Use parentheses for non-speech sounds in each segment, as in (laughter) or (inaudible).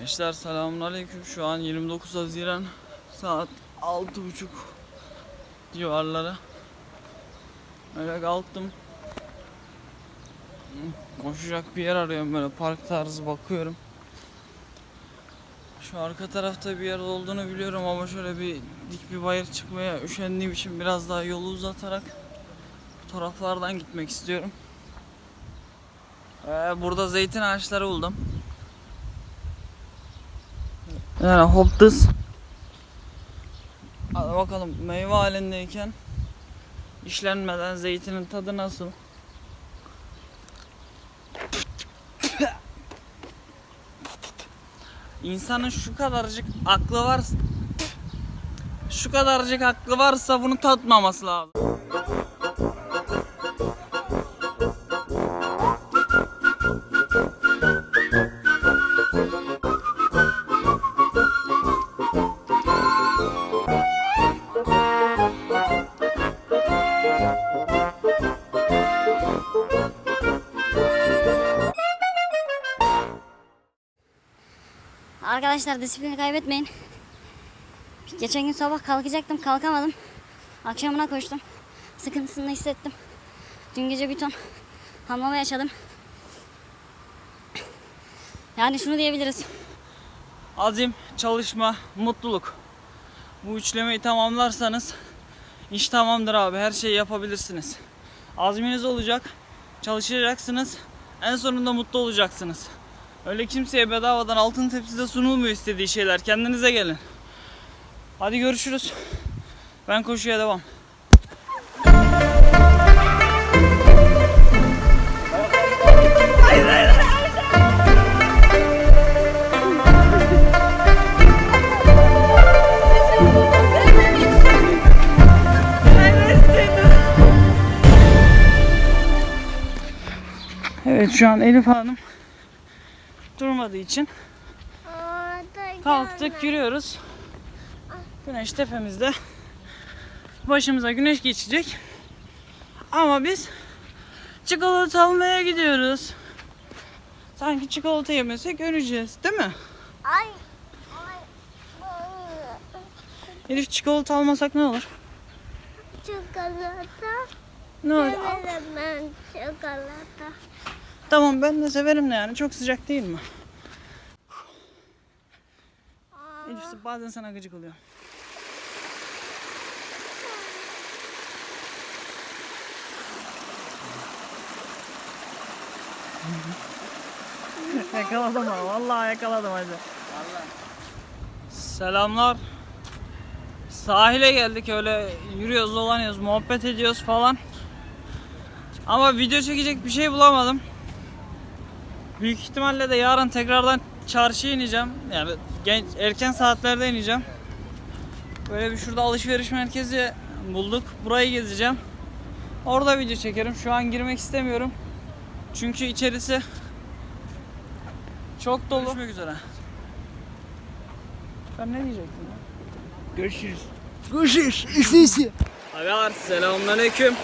Gençler selamünaleyküm. Şu an 29 Haziran saat 6.30 civarları. Öyle kalktım. Koşacak bir yer arıyorum böyle park tarzı bakıyorum. Şu arka tarafta bir yer olduğunu biliyorum ama şöyle bir dik bir bayır çıkmaya üşendiğim için biraz daha yolu uzatarak bu taraflardan gitmek istiyorum. Ee, burada zeytin ağaçları buldum. Yani hoptız. Hadi bakalım meyve halindeyken işlenmeden zeytinin tadı nasıl? İnsanın şu kadarcık aklı var şu kadarcık aklı varsa bunu tatmaması lazım. Arkadaşlar disiplini kaybetmeyin. Geçen gün sabah kalkacaktım kalkamadım. Akşamına koştum. Sıkıntısını hissettim. Dün gece bir ton hamlama yaşadım. Yani şunu diyebiliriz. Azim, çalışma, mutluluk. Bu üçlemeyi tamamlarsanız iş tamamdır abi. Her şeyi yapabilirsiniz. Azminiz olacak, çalışacaksınız. En sonunda mutlu olacaksınız. Öyle kimseye bedavadan altın tepside sunulmuyor istediği şeyler. Kendinize gelin. Hadi görüşürüz. Ben koşuya devam. Evet şu an Elif Hanım durmadığı için kalktık yürüyoruz. Güneş tepemizde. Başımıza güneş geçecek. Ama biz çikolata almaya gidiyoruz. Sanki çikolata yemesek öleceğiz değil mi? Ay. Elif çikolata almasak ne olur? Çikolata. Ne olur? Ben çikolata. Tamam ben de severim de yani çok sıcak değil mi? Elif bazen sana gıcık oluyor. (laughs) yakaladım ha. Vallahi yakaladım hadi. Selamlar. Sahile geldik öyle yürüyoruz dolanıyoruz muhabbet ediyoruz falan. Ama video çekecek bir şey bulamadım. Büyük ihtimalle de yarın tekrardan çarşıya ineceğim. Yani genç erken saatlerde ineceğim. Böyle bir şurada alışveriş merkezi bulduk. Burayı gezeceğim. Orada video çekerim. Şu an girmek istemiyorum. Çünkü içerisi çok dolu. Görüşmek üzere. Ben ne diyecektim ya? Görüşürüz. Görüşürüz. İsteyisi. Agalar selamünaleyküm.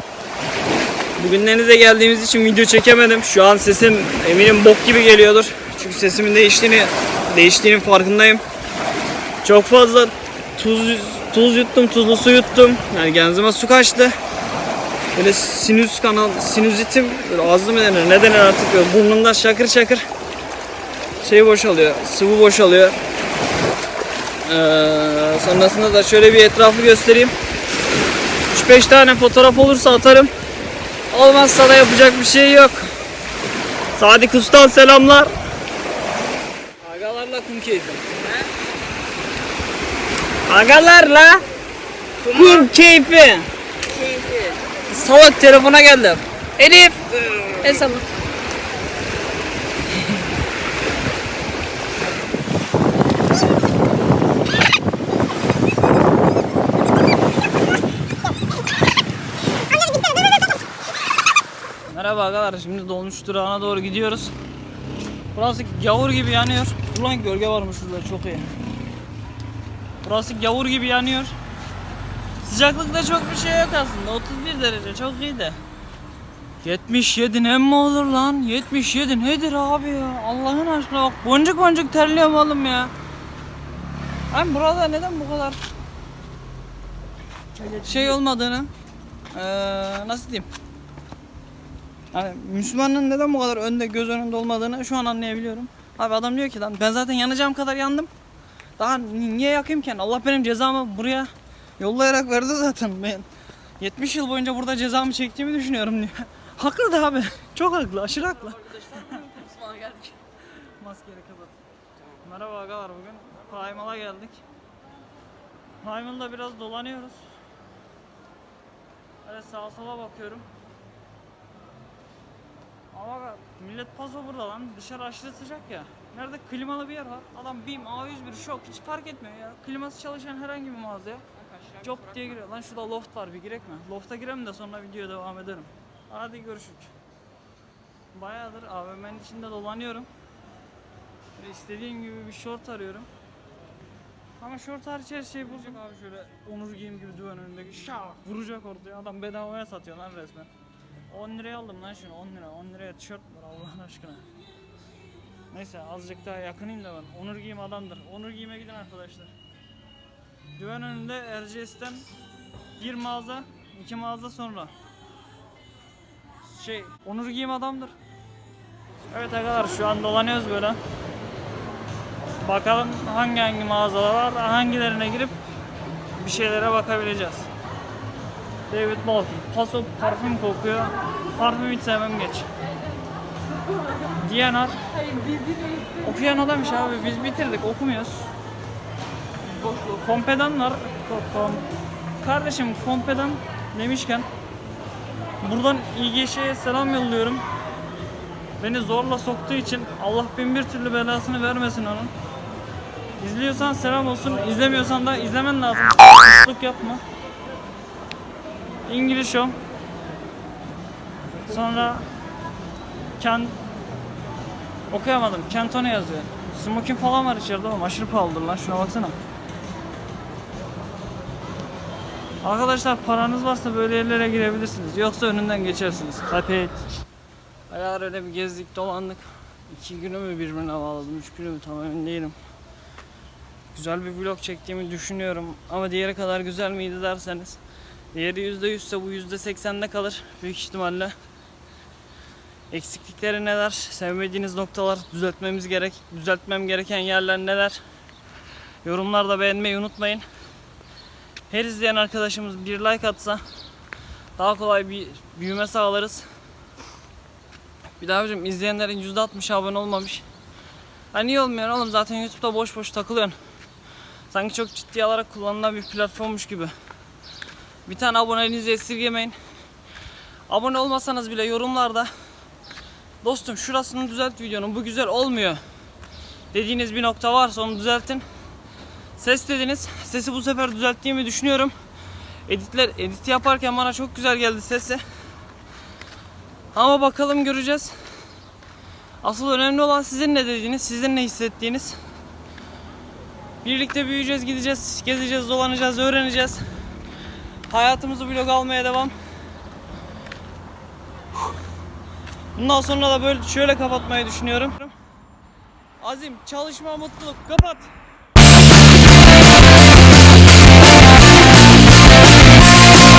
Bugün denize geldiğimiz için video çekemedim. Şu an sesim eminim bok gibi geliyordur. Çünkü sesimin değiştiğini değiştiğinin farkındayım. Çok fazla tuz tuz yuttum, tuzlu su yuttum. Yani genzime su kaçtı. Böyle sinüs kanal, sinüzitim böyle ağzı mı denir, ne denir artık böyle burnumda şakır şakır şey boşalıyor, sıvı boşalıyor. Ee, sonrasında da şöyle bir etrafı göstereyim. 3-5 tane fotoğraf olursa atarım. Olmazsa da yapacak bir şey yok. Sadık Usta'dan selamlar. Agalarla kum keyfi. Agalarla kum keyfi. Salak telefona geldi. Elif. El salla. Merhaba arkadaşlar şimdi dolmuş durağına doğru gidiyoruz. Burası gavur gibi yanıyor. Ulan gölge varmış şurada çok iyi. Burası gavur gibi yanıyor. Sıcaklıkta çok bir şey yok aslında 31 derece çok iyi de. 77 ne mi olur lan? 77 nedir abi ya? Allah'ın aşkına bak boncuk boncuk terliyorum oğlum ya. Hem burada neden bu kadar şey olmadığını eee, nasıl diyeyim? Hani Müslümanın neden bu kadar önde göz önünde olmadığını şu an anlayabiliyorum. Abi adam diyor ki lan ben zaten yanacağım kadar yandım. Daha ni- niye yakayım ki? Allah benim cezamı buraya yollayarak verdi zaten. Ben 70 yıl boyunca burada cezamı çektiğimi düşünüyorum diyor. (laughs) haklı da abi. Çok haklı. Aşırı haklı. geldik. (laughs) Maskeyi kapat. Merhaba agalar bugün Primal'a geldik. Primal'da biraz dolanıyoruz. Öyle sağa sola bakıyorum. Ama bak, millet paso burada lan. Dışarı aşırı sıcak ya. Nerede klimalı bir yer var. Adam BİM A101 şok hiç fark etmiyor ya. Kliması çalışan herhangi bir mağazaya. Job diye giriyor. Lan şurada loft var bir girek mi? Loft'a girelim de sonra videoya devam ederim. Hadi görüşürüz. Bayağıdır AVM'nin içinde dolanıyorum. Böyle istediğim gibi bir short arıyorum. Ama short hariç her şey bulacak abi şöyle Onur giyim gibi duvarın önündeki şak vuracak ortaya adam bedavaya satıyor lan resmen. 10 liraya aldım lan şunu 10 lira 10 liraya tişört var Allah'ın aşkına. Neyse azıcık daha yakınayım da ben. Onur giyim adamdır. Onur giyime gidin arkadaşlar. Düven önünde RCS'ten bir mağaza, iki mağaza sonra. Şey, Onur giyim adamdır. Evet arkadaşlar şu an dolanıyoruz böyle. Bakalım hangi hangi mağazalar var, hangilerine girip bir şeylere bakabileceğiz. David Malkin. Paso parfüm kokuyor. Parfüm hiç sevmem geç. Diyanar. Okuyan adammış abi. Biz bitirdik. Okumuyoruz. Kompedan var. Ko- kom- Kardeşim kompedan demişken buradan İGŞ'ye selam yolluyorum. Beni zorla soktuğu için Allah bin bir türlü belasını vermesin onun. İzliyorsan selam olsun, izlemiyorsan da izlemen lazım. Yapma. İngiliz Home. Sonra Kent okuyamadım. Kentone yazıyor. Smoking falan var içeride ama aşırı pahalıdır lan şuna baksana. Arkadaşlar paranız varsa böyle yerlere girebilirsiniz. Yoksa önünden geçersiniz. Kapet. Ayar öyle bir gezdik dolandık. İki günü mü birbirine bağladım, üç günü mü tam emin değilim. Güzel bir vlog çektiğimi düşünüyorum ama diğeri kadar güzel miydi derseniz Diğeri %100 ise bu %80'de kalır büyük ihtimalle. Eksiklikleri neler? Sevmediğiniz noktalar, düzeltmemiz gerek, düzeltmem gereken yerler neler? Yorumlarda beğenmeyi unutmayın. Her izleyen arkadaşımız bir like atsa daha kolay bir büyüme sağlarız. Bir daha hocam izleyenlerin %60 abone olmamış. Ha niye olmuyor oğlum zaten YouTube'da boş boş takılıyorsun. Sanki çok ciddi alarak kullanılan bir platformmuş gibi. Bir tane aboneliğinizi esirgemeyin. Abone olmasanız bile yorumlarda dostum şurasını düzelt videonun bu güzel olmuyor dediğiniz bir nokta varsa onu düzeltin. Ses dediniz. Sesi bu sefer düzelttiğimi düşünüyorum. Editler edit yaparken bana çok güzel geldi sesi. Ama bakalım göreceğiz. Asıl önemli olan sizin ne dediğiniz, sizin ne hissettiğiniz. Birlikte büyüyeceğiz, gideceğiz, gezeceğiz, dolanacağız, öğreneceğiz. Hayatımızı vlog almaya devam. Bundan sonra da böyle şöyle kapatmayı düşünüyorum. Azim, çalışma, mutluluk. Kapat.